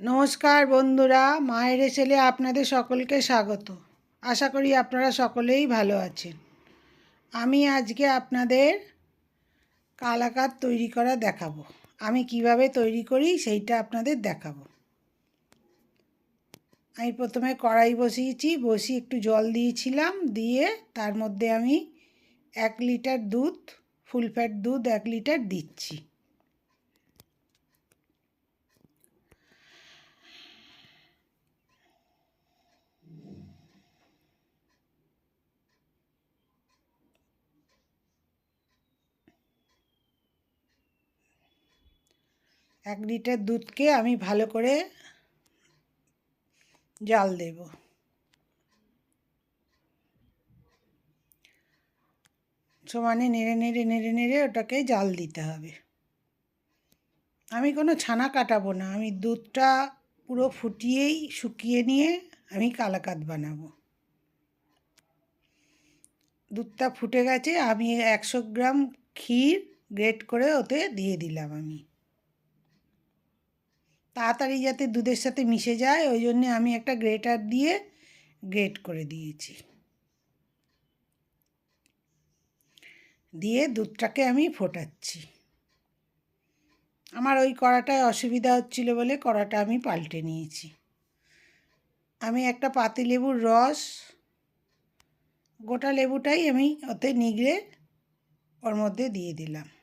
নমস্কার বন্ধুরা, মায়ের ছেলে আপনাদের সকলকে স্বাগত। আশা করি আপনারা সকলেই ভালো আছেন। আমি আজকে আপনাদের কালাকাত তৈরি করা দেখাবো। আমি কীভাবে তৈরি করি সেইটা আপনাদের দেখাবো। আমি প্রথমে কড়াই বসিয়েছি, বসিয়ে একটু জল দিয়েছিলাম, দিয়ে তার মধ্যে আমি এক লিটার দুধ, ফুল ফ্যাট দুধ এক লিটার দিচ্ছি। এক লিটার দুধকে আমি ভালো করে জাল দেব। সমানে নেড়ে নেড়ে নেড়ে নেড়ে ওটাকে জাল দিতে হবে। আমি কোনো ছানা কাটাবো না, আমি দুধটা পুরো ফুটিয়েই শুকিয়ে নিয়ে আমি কালাকাত বানাবো। দুধটা ফুটে গেছে, আমি একশো গ্রাম ক্ষীর গ্রেট করে ওতে দিয়ে দিলাম আমি। তাড়াতাড়ি যাতে দুধের সাথে মিশে যায়, ওই জন্যে আমি একটা গ্রেটার দিয়ে গ্রেট করে দিয়েছি। দিয়ে দুধটাকে আমি ফোটাচ্ছি। আমার ওই কড়াটায় অসুবিধা হচ্ছিল বলে কড়াটা আমি পাল্টে নিয়েছি। আমি একটা পাতিলেবুর রস, গোটা লেবুটাই আমি ওতে নিগড়ে ওর মধ্যে দিয়ে দিলাম।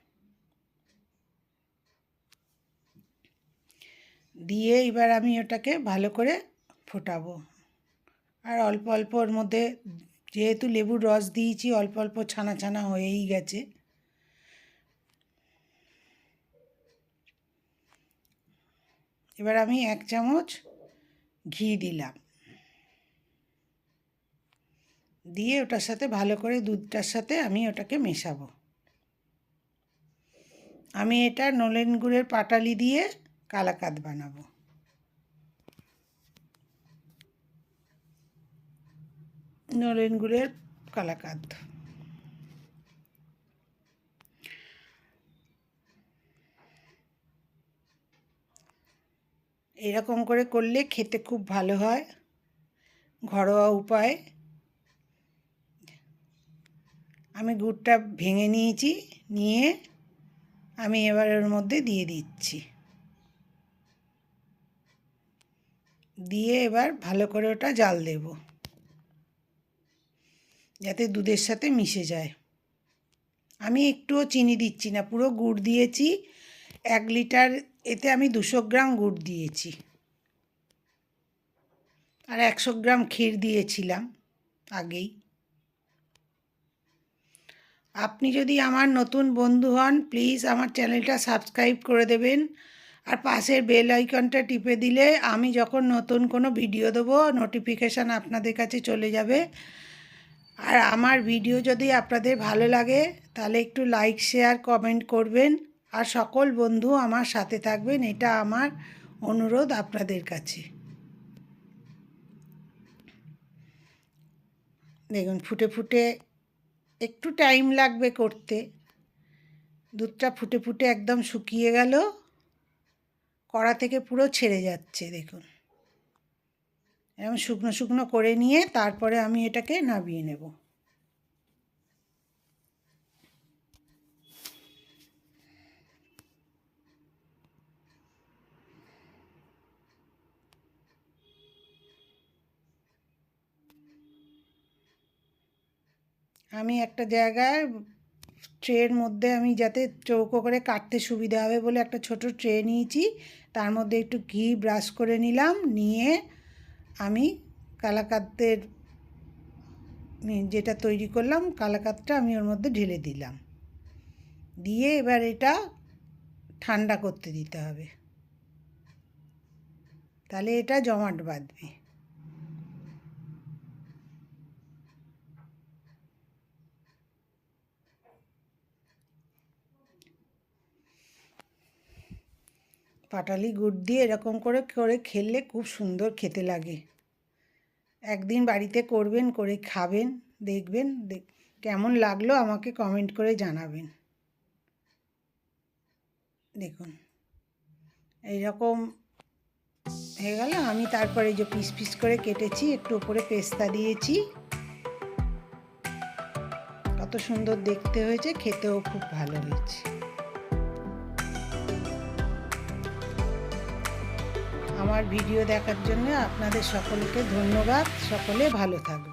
দিয়ে এবার আমি ওটাকে ভালো করে ফোটাবো। আর অল্প অল্প ওর মধ্যে যেহেতু লেবুর রস দিয়েছি, অল্প অল্প ছানা ছানা হয়েই গেছে। এবার আমি এক চামচ ঘি দিলাম। দিয়ে ওটার সাথে ভালো করে দুধটার সাথে আমি ওটাকে মেশাবো। আমি এটা নলেন গুড়ের পাটালি দিয়ে কালাকাত বানাবো। নলেন গুড়ের কালাকাত এরকম করে করলে খেতে খুব ভালো হয়। ঘরোয়া উপায়। আমি গুড়টা ভেঙে নিয়েছি, নিয়ে আমি এবার ওর মধ্যে দিয়ে দিচ্ছি। দিয়ে এবার ভালো করে ওটা জাল দেব। যাতে দুধের সাথে মিশে যায়। আমি একটুও চিনি দিচ্ছি না, পুরো গুড় দিয়েছি। এক লিটার, এতে আমি দুশো গ্রাম গুড় দিয়েছি। আর একশো গ্রাম ক্ষীর দিয়েছিলাম আগেই। আপনি যদি আমার নতুন বন্ধু হন প্লিজ আমার চ্যানেলটা সাবস্ক্রাইব করে দেবেন। আর পাশের বেল আইকনটা টিপে দিলে আমি যখন নতুন কোনো ভিডিও দেবো নোটিফিকেশান আপনাদের কাছে চলে যাবে। আর আমার ভিডিও যদি আপনাদের ভালো লাগে, তাহলে একটু লাইক শেয়ার কমেন্ট করবেন। আর সকল বন্ধু আমার সাথে থাকবেন, এটা আমার অনুরোধ আপনাদের কাছে। দেখুন, ফুটে ফুটে একটু টাইম লাগবে করতে। দুধটা ফুটে ফুটে একদম শুকিয়ে গেল। কড়া থেকে পুরো ছেড়ে যাচ্ছে, দেখুন। এরকম শুকনো শুকনো করে নিয়ে তারপরে আমি এটাকে নামিয়ে নেব। আমি একটা জায়গায় ট্রের মধ্যে আমি যাতে চৌকো করে কাটতে সুবিধা হবে বলে একটা ছোট ট্রে নিয়েছি। তার মধ্যে একটু ঘি ব্রাশ করে নিলাম, নিয়ে আমি কালাকাতের যেটা তৈরি করলাম কালাকাতটা আমি ওর মধ্যে ঢেলে দিলাম। দিয়ে এবার এটা ঠান্ডা করতে দিতে হবে। তাহলে এটা জমাট বাঁধবে। পাটালি গুড় দিয়ে এরকম করে করে খেললে খুব সুন্দর খেতে লাগে। একদিন বাড়িতে করবেন, করে খাবেন, দেখবেন কেমন লাগল আমাকে কমেন্ট করে জানাবেন। দেখুন, এইরকম হয়ে গেল। আমি তারপরে যে পিস পিস করে কেটেছি, একটু উপরে পেস্তা দিয়েছি। কত সুন্দর দেখতে হয়েছে, খেতেও খুব ভালো হয়েছে। আমার ভিডিও দেখার জন্য আপনাদের সকলকে ধন্যবাদ। সকলে ভালো থাকবে